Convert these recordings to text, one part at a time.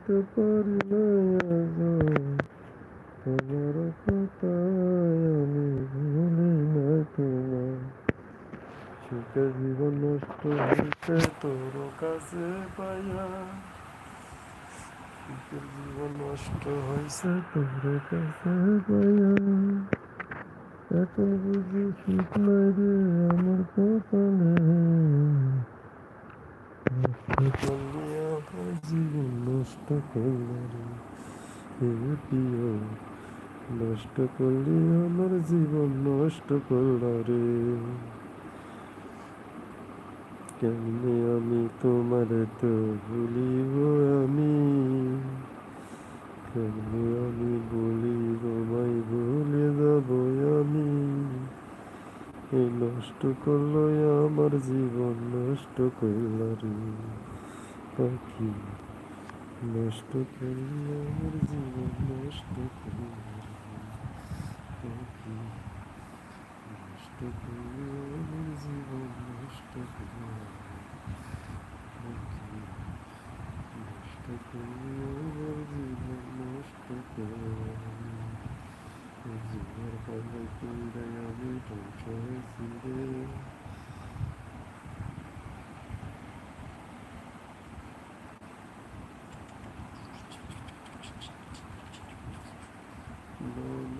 ভুলতে পারি না তোমার কথায় আমি ভুলি না তোমার সুখে জীবন নষ্ট হইতে তোর কাছে পাইয়া সুখের জীবন নষ্ট হয়েছে তোর কাছে পাইয়া এখন বুঝি সুখ নাই রে আমার কপালে। আমার জীবন নষ্ট করলি প্রিয় নষ্ট করলি আমার জীবন নষ্ট করল রে। কেমনে আমি তোমার তো ভুলিব আমি? কেমনে আমি বলিব মাই ভুলে যাব আমি? এই নষ্ট করল আমার জীবন নষ্ট করল রে। পাখি। নষ্ট করলি জীবন নষ্ট করল পাখি। নষ্ট করলি জীবন নষ্ট করল পাখি। নষ্ট করলি জীবন নষ্ট করল জীবন কুন্দায় আমি ধ্বংস হয়েছি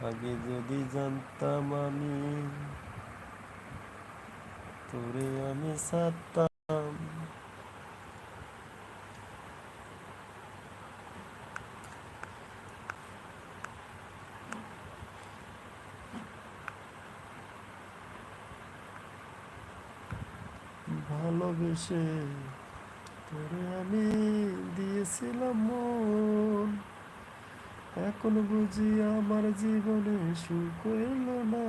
আগে যদি জানতাম আমি তোরে আমি সারতাম। ভালোবেসে তোরে আমি দিয়েছিলাম মন। এখন বুঝি আমার জীবনে সুখ হইল না।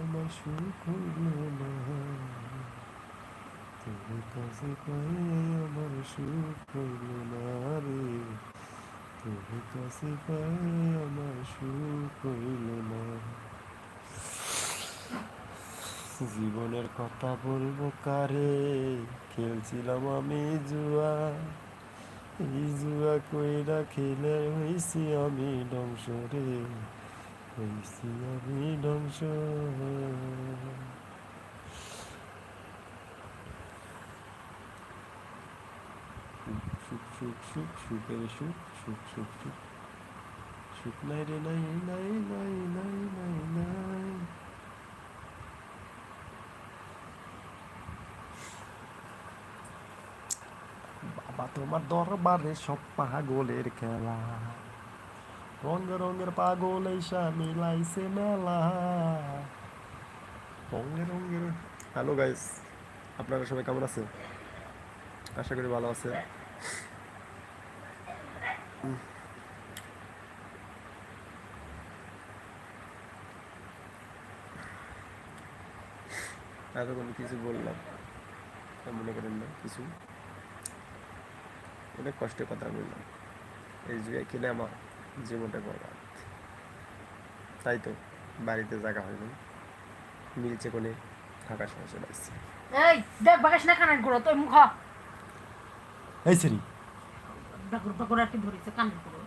আমার সুখ হইল না। তোর কাছে পাই আমার সুখ হইল না রে। তোর কাছে পাই আমার সুখ হইল না। জীবনের কথা বলব কারে? খেলছিলাম আমি জুয়া। এই জুয়া কইরা খেলে হইছি আমি ধ্বংস রে হইছি আমি ধ্বংস সুখ সুখ সুখ সুখের সুখ সুখ সুখ সুখ সুখ নাই রে নাই নাই নাই নাই নাই নাই বাবা, তোমার দরবারে সব পাগলের খেলা। রঙ রঙের পাগল এইসা মিলাইছে মেলা। রঙের রঙের হ্যালো গাইস আপনারা সবাই কেমন আছেন? আশা করি ভালো আছে এতক্ষণ কিছু বললাম। মনে করেন না কিছু। অনেক কষ্টের কথা বললাম। এই কিনে আমার জীবনটা বরবাদ। তাই তো বাড়িতে জায়গা হয়নি। মিলছে কোনে থাকা সমস্যা লাগছে এই দেখ বাগাস না কানের গোড়া তোর মুখ এই সেরি ডাকুর ডাকুর আর কি ধরেছে কানের গোড়া।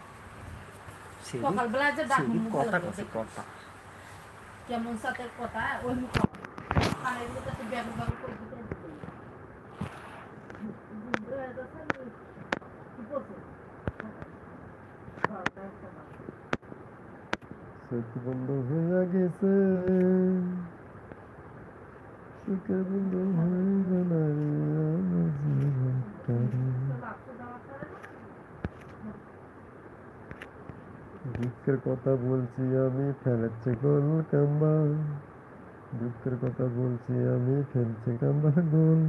সকালবেলা যে ডাক সেরি কথা কথা। কেমন সাথে কথা ওই মুখ কানের করে চোখ বন্ধ হয়ে গেছে। সুখের বন্ধ হয়ে আমার দুঃখের কথা বলছি আমি, ফেলেছে গোল কাম্বা দুঃখের কথা বলছি আমি, ফেলছে কাম্বা গোল।